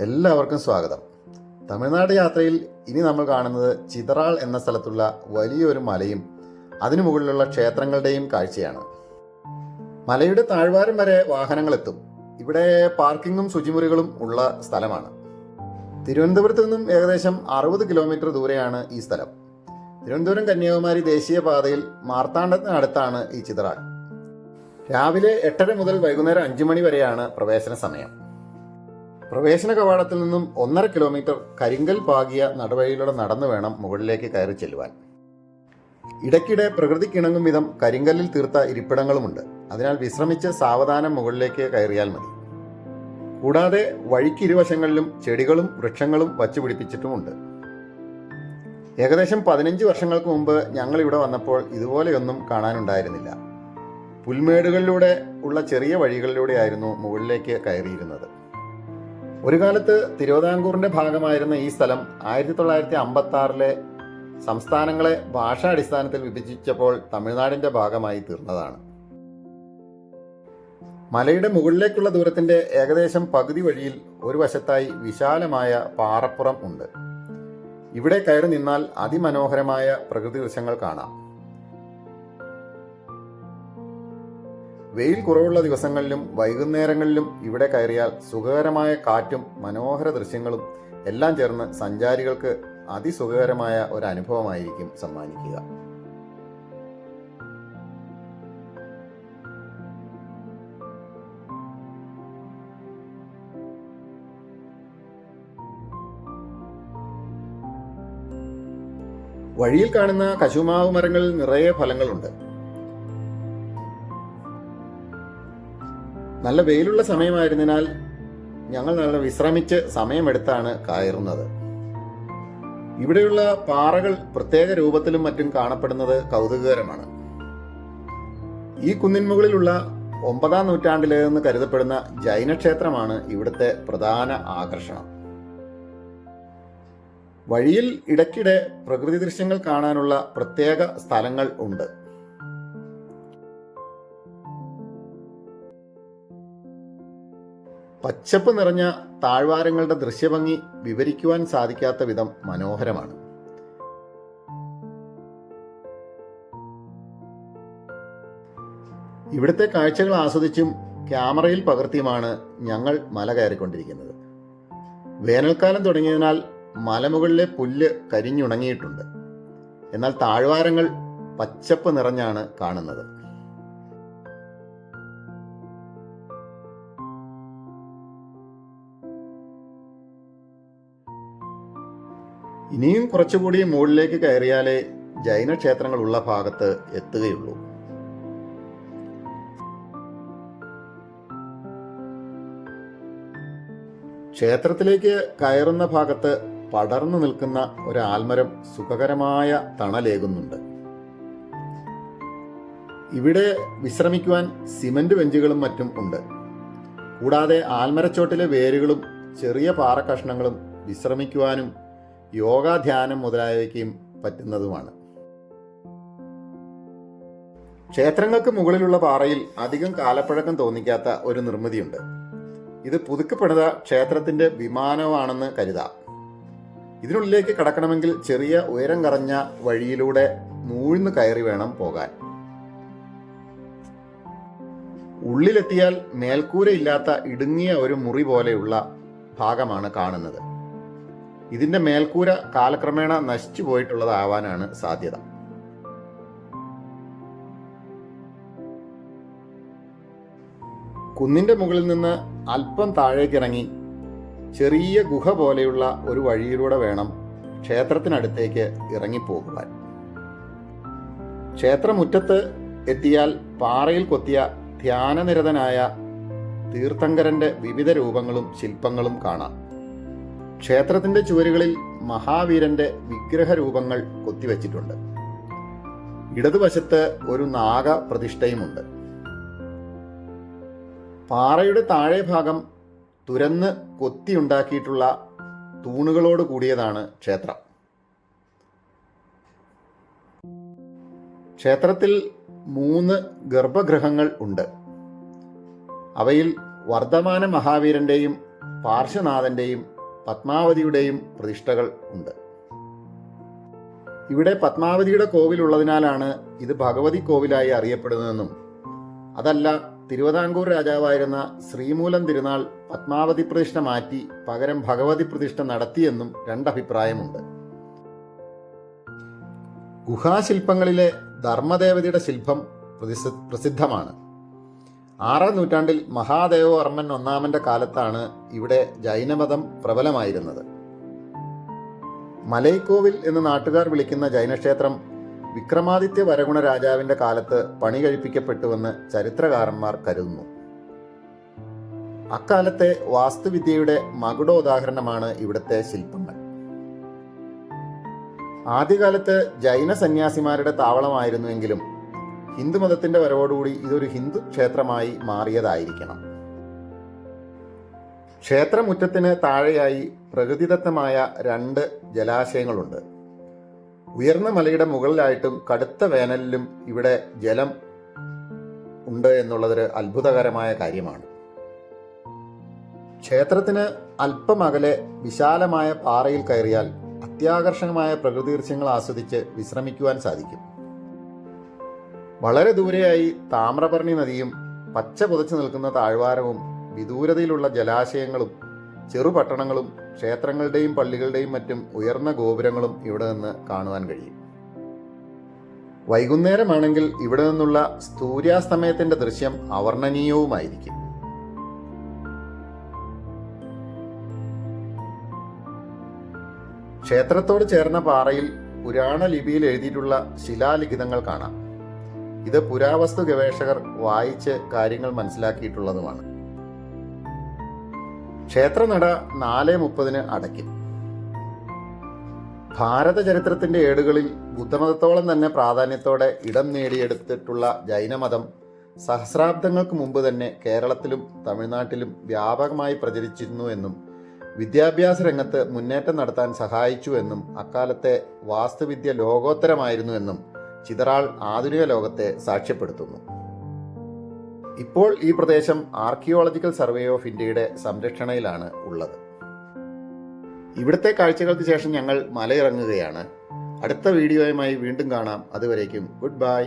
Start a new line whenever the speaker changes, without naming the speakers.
എല്ലാവർക്കും സ്വാഗതം. തമിഴ്നാട് യാത്രയിൽ ഇനി നമ്മൾ കാണുന്നത് ചിതറാൾ എന്ന സ്ഥലത്തുള്ള വലിയൊരു മലയും അതിനു മുകളിലുള്ള ക്ഷേത്രങ്ങളുടെയും കാഴ്ചയാണ്. മലയുടെ താഴ്വാരം വരെ വാഹനങ്ങൾ എത്തും ഇവിടെ പാർക്കിങ്ങും ശുചിമുറികളും ഉള്ള സ്ഥലമാണ്. തിരുവനന്തപുരത്ത് നിന്നും ഏകദേശം അറുപത് കിലോമീറ്റർ ദൂരെയാണ് ഈ സ്ഥലം. തിരുവനന്തപുരം കന്യാകുമാരി ദേശീയപാതയിൽ മാർത്താണ്ഡത്തിന് അടുത്താണ് ഈ ചിതറാൾ. രാവിലെ എട്ടര മുതൽ വൈകുന്നേരം അഞ്ചു മണി വരെയാണ് പ്രവേശന സമയം. പ്രവേശന കവാടത്തിൽ നിന്നും ഒന്നര കിലോമീറ്റർ കരിങ്കൽ പാകിയ നടവഴിയിലൂടെ നടന്നു വേണം മുകളിലേക്ക് കയറി ചെല്ലുവാൻ. ഇടയ്ക്കിടെ പ്രകൃതിക്കിണങ്ങും വിധം കരിങ്കല്ലിൽ തീർത്ത ഇരിപ്പിടങ്ങളുമുണ്ട്. അതിനാൽ വിശ്രമിച്ച് സാവധാനം മുകളിലേക്ക് കയറിയാൽ മതി. കൂടാതെ വഴിക്കിരുവശങ്ങളിലും ചെടികളും വൃക്ഷങ്ങളും വച്ചു പിടിപ്പിച്ചിട്ടുമുണ്ട് ഏകദേശം പതിനഞ്ച് വർഷങ്ങൾക്ക് മുമ്പ് ഞങ്ങൾ ഇവിടെ വന്നപ്പോൾ ഇതുപോലെയൊന്നും കാണാനുണ്ടായിരുന്നില്ല. പുൽമേടുകളിലൂടെ ഉള്ള ചെറിയ വഴികളിലൂടെയായിരുന്നു മുകളിലേക്ക് കയറിയിരുന്നത്. ഒരു കാലത്ത് തിരുവിതാംകൂറിന്റെ ഭാഗമായിരുന്ന ഈ സ്ഥലം ആയിരത്തി തൊള്ളായിരത്തി അമ്പത്തി ആറിലെ സംസ്ഥാനങ്ങളെ ഭാഷാടിസ്ഥാനത്തിൽ വിഭജിച്ചപ്പോൾ തമിഴ്നാടിന്റെ ഭാഗമായി തീർന്നതാണ്. മലയുടെ മുകളിലേക്കുള്ള ദൂരത്തിന്റെ ഏകദേശം പകുതി വഴിയിൽ ഒരു വശത്തായി വിശാലമായ പാറപ്പുറം ഉണ്ട്. ഇവിടെ കയറി നിന്നാൽ അതിമനോഹരമായ പ്രകൃതി ദൃശ്യങ്ങൾ കാണാം. വെയിൽ കുറവുള്ള ദിവസങ്ങളിലും വൈകുന്നേരങ്ങളിലും ഇവിടെ കയറിയാൽ സുഖകരമായ കാറ്റും മനോഹര ദൃശ്യങ്ങളും എല്ലാം ചേർന്ന് സഞ്ചാരികൾക്ക് അതിസുഖകരമായ ഒരു അനുഭവമായിരിക്കും സമ്മാനിക്കുക. വഴിയിൽ കാണുന്ന കശുമാവ് മരങ്ങളിൽ നിറയെ ഫലങ്ങളുണ്ട്. നല്ല വെയിലുള്ള സമയമായിരുന്നതിനാൽ ഞങ്ങൾ നല്ല വിശ്രമിച്ച് സമയമെടുത്താണ് കയറുന്നത്. ഇവിടെയുള്ള പാറകൾ പ്രത്യേക രൂപത്തിലും മറ്റും കാണപ്പെടുന്നത് കൗതുകകരമാണ്. ഈ കുന്നിന്മുകളിലുള്ള ഒമ്പതാം നൂറ്റാണ്ടിലേതെന്ന് കരുതപ്പെടുന്ന ജൈനക്ഷേത്രമാണ് ഇവിടുത്തെ പ്രധാന ആകർഷണം. വഴിയിൽ ഇടയ്ക്കിടെ പ്രകൃതി ദൃശ്യങ്ങൾ കാണാനുള്ള പ്രത്യേക സ്ഥലങ്ങൾ ഉണ്ട്. പച്ചപ്പ് നിറഞ്ഞ താഴ്വാരങ്ങളുടെ ദൃശ്യഭംഗി വിവരിക്കുവാൻ സാധിക്കാത്ത വിധം മനോഹരമാണ്. ഇവിടുത്തെ കാഴ്ചകൾ ആസ്വദിച്ചും ക്യാമറയിൽ പകർത്തിയുമാണ് ഞങ്ങൾ മല കയറിക്കൊണ്ടിരിക്കുന്നത്. വേനൽക്കാലം തുടങ്ങിയതിനാൽ മലമുകളിലെ പുല്ല് കരിഞ്ഞുണങ്ങിയിട്ടുണ്ട്. എന്നാൽ താഴ്വാരങ്ങൾ പച്ചപ്പ് നിറഞ്ഞാണ് കാണുന്നത്. ഇനിയും കുറച്ചുകൂടി മുകളിലേക്ക് കയറിയാലേ ജൈന ക്ഷേത്രങ്ങൾ ഉള്ള ഭാഗത്ത് എത്തുകയുള്ളൂ. ക്ഷേത്രത്തിലേക്ക് കയറുന്ന ഭാഗത്ത് പടർന്നു നിൽക്കുന്ന ഒരു ആൽമരം സുഖകരമായ തണലേകുന്നുണ്ട്. ഇവിടെ വിശ്രമിക്കുവാൻ സിമന്റ് ബെഞ്ചുകളും മറ്റും ഉണ്ട്. കൂടാതെ ആൽമരച്ചോട്ടിലെ വേരുകളും ചെറിയ പാറക്കഷ്ണങ്ങളും വിശ്രമിക്കുവാനും യോഗാധ്യാനം മുതലായവയ്ക്കും പറ്റുന്നതുമാണ്. ക്ഷേത്രങ്ങൾക്ക് മുകളിലുള്ള പാറയിൽ അധികം കാലപ്പഴക്കം തോന്നിക്കാത്ത ഒരു നിർമ്മിതിയുണ്ട്. ഇത് പുതുക്കപ്പെടുന്ന ക്ഷേത്രത്തിന്റെ വിമാനമാണെന്ന് കരുതാം. ഇതിനുള്ളിലേക്ക് കടക്കണമെങ്കിൽ ചെറിയ ഉയരം കറഞ്ഞ വഴിയിലൂടെ നൂഴ്ന്നു കയറി വേണം പോകാൻ. ഉള്ളിലെത്തിയാൽ മേൽക്കൂരയില്ലാത്ത ഇടുങ്ങിയ ഒരു മുറി പോലെയുള്ള ഭാഗമാണ് കാണുന്നത്. ഇതിന്റെ മേൽക്കൂര കാലക്രമേണ നശിച്ചു പോയിട്ടുള്ളതാവാനാണ് സാധ്യത. കുന്നിന്റെ മുകളിൽ നിന്ന് അല്പം താഴേക്കിറങ്ങി ചെറിയ ഗുഹ പോലെയുള്ള ഒരു വഴിയിലൂടെ വേണം ക്ഷേത്രത്തിനടുത്തേക്ക് ഇറങ്ങിപ്പോകുവാൻ. ക്ഷേത്രമുറ്റത്ത് എത്തിയാൽ പാറയിൽ കൊത്തിയ ധ്യാനനിരതനായ തീർത്ഥങ്കരന്റെ വിവിധ രൂപങ്ങളും ശില്പങ്ങളും കാണാം. ക്ഷേത്രത്തിന്റെ ചുവരുകളിൽ മഹാവീരന്റെ വിഗ്രഹ രൂപങ്ങൾ കൊത്തിവച്ചിട്ടുണ്ട്. ഇടതുവശത്ത് ഒരു നാഗ പ്രതിഷ്ഠയുമുണ്ട് പാറയുടെ താഴെ ഭാഗം തുരന്ന് കൊത്തിയുണ്ടാക്കിയിട്ടുള്ള തൂണുകളോട് കൂടിയതാണ് ക്ഷേത്രം. ക്ഷേത്രത്തിൽ മൂന്ന് ഗർഭഗൃഹങ്ങൾ ഉണ്ട്. അവയിൽ വർദ്ധമാന മഹാവീരന്റെയും പാർശ്വനാഥന്റെയും പത്മാവതിയുടെയും പ്രതിഷ്ഠകൾ ഉണ്ട്. ഇവിടെ പത്മാവതിയുടെ കോവിൽ ഉള്ളതിനാലാണ് ഇത് ഭഗവതി കോവിലായി അറിയപ്പെടുന്നതെന്നും അതല്ല തിരുവിതാംകൂർ രാജാവായിരുന്ന ശ്രീമൂലം തിരുനാൾ പത്മാവതി പ്രതിഷ്ഠ മാറ്റി പകരം ഭഗവതി പ്രതിഷ്ഠ നടത്തിയെന്നും രണ്ടഭിപ്രായമുണ്ട്. ഗുഹാശില്പങ്ങളിലെ ധർമ്മദേവതയുടെ ശില്പം പ്രസിദ്ധ പ്രസിദ്ധമാണ്. ആറാം നൂറ്റാണ്ടിൽ മഹാദേവവർമ്മൻ ഒന്നാമന്റെ കാലത്താണ് ഇവിടെ ജൈനമതം പ്രബലമായിരുന്നത്. മലൈക്കോവിൽ എന്ന് നാട്ടുകാർ വിളിക്കുന്ന ജൈനക്ഷേത്രം വിക്രമാദിത്യ വരഗുണ രാജാവിന്റെ കാലത്ത് പണി കഴിപ്പിക്കപ്പെട്ടുവെന്ന് ചരിത്രകാരന്മാർ കരുതുന്നു. അക്കാലത്തെ വാസ്തുവിദ്യയുടെ മകുടോദാഹരണമാണ് ഇവിടുത്തെ ശില്പങ്ങൾ. ആദ്യകാലത്ത് ജൈന സന്യാസിമാരുടെ താവളമായിരുന്നുവെങ്കിലും ഹിന്ദുമതത്തിന്റെ വരവോടുകൂടി ഇതൊരു ഹിന്ദു ക്ഷേത്രമായി മാറിയതായിരിക്കണം. ക്ഷേത്രമുറ്റത്തിന് താഴെയായി പ്രകൃതിദത്തമായ രണ്ട് ജലാശയങ്ങളുണ്ട്. ഉയർന്ന മലയുടെ മുകളിലായിട്ടും കടുത്ത വേനലിലും ഇവിടെ ജലം ഉണ്ട് എന്നുള്ളതൊരു അത്ഭുതകരമായ കാര്യമാണ്. ക്ഷേത്രത്തിന് അല്പം അകലെ വിശാലമായ പാറയിൽ കയറിയാൽ അത്യാകർഷകമായ പ്രകൃതി ദൃശ്യങ്ങൾ ആസ്വദിച്ച് വിശ്രമിക്കുവാൻ സാധിക്കും. വളരെ ദൂരെയായി താമ്രപർണി നദിയും പച്ച പുതച്ചു നിൽക്കുന്ന താഴ്വാരവും വിദൂരതയിലുള്ള ജലാശയങ്ങളും ചെറുപട്ടണങ്ങളും ക്ഷേത്രങ്ങളുടെയും പള്ളികളുടെയും മറ്റും ഉയർന്ന ഗോപുരങ്ങളും ഇവിടെ നിന്ന് കാണുവാൻ കഴിയും. വൈകുന്നേരമാണെങ്കിൽ ഇവിടെ നിന്നുള്ള സൂര്യാസ്തമയത്തിന്റെ ദൃശ്യം അവർണനീയവുമായിരിക്കും. ക്ഷേത്രത്തോട് ചേർന്ന പാറയിൽ പുരാണ ലിപിയിൽ എഴുതിയിട്ടുള്ള ശിലാലിഖിതങ്ങൾ കാണാം. ഇത് പുരാവസ്തു ഗവേഷകർ വായിച്ച് കാര്യങ്ങൾ മനസ്സിലാക്കിയിട്ടുള്ളതുമാണ്. ക്ഷേത്രനട നാല് മുപ്പതിന് അടയ്ക്കും. ഭാരത ചരിത്രത്തിന്റെ ഏടുകളിൽ ബുദ്ധമതത്തോളം തന്നെ പ്രാധാന്യത്തോടെ ഇടം നേടിയെടുത്തിട്ടുള്ള ജൈനമതം സഹസ്രാബ്ദങ്ങൾക്ക് മുമ്പ് തന്നെ കേരളത്തിലും തമിഴ്നാട്ടിലും വ്യാപകമായി പ്രചരിച്ചിരുന്നു എന്നും വിദ്യാഭ്യാസ രംഗത്ത് മുന്നേറ്റം നടത്താൻ സഹായിച്ചു എന്നും അക്കാലത്തെ വാസ്തുവിദ്യ ലോകോത്തരമായിരുന്നു എന്നും ചിതറാൾ ആധുനിക ലോകത്തെ സാക്ഷ്യപ്പെടുത്തുന്നു. ഇപ്പോൾ ഈ പ്രദേശം ആർക്കിയോളജിക്കൽ സർവേ ഓഫ് ഇന്ത്യയുടെ സംരക്ഷണയിലാണ് ഉള്ളത്. ഇവിടുത്തെ കാഴ്ചകൾക്ക് ശേഷം ഞങ്ങൾ മലയിറങ്ങുകയാണ്. അടുത്ത വീഡിയോയുമായി വീണ്ടും കാണാം. അതുവരേക്കും ഗുഡ് ബൈ.